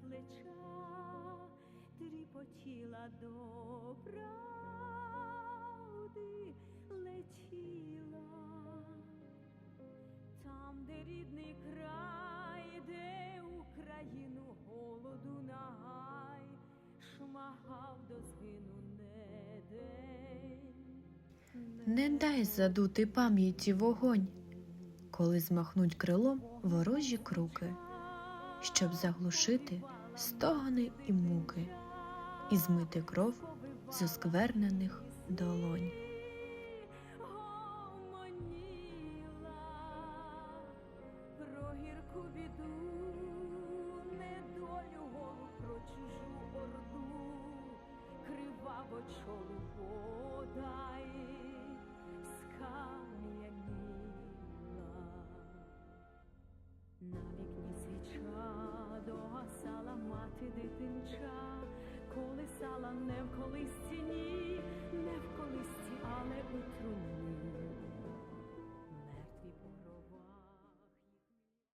плеча, тріпотіла до правди летіла. Там, де рідний край, де Україну голоду нагай, шмагав до згину не день. Не дай задути пам'яті вогонь, коли змахнуть крилом ворожі круки, щоб заглушити стогони і муки і змити кров з осквернених долонь. Гомоніла колисала не в колисці, ні,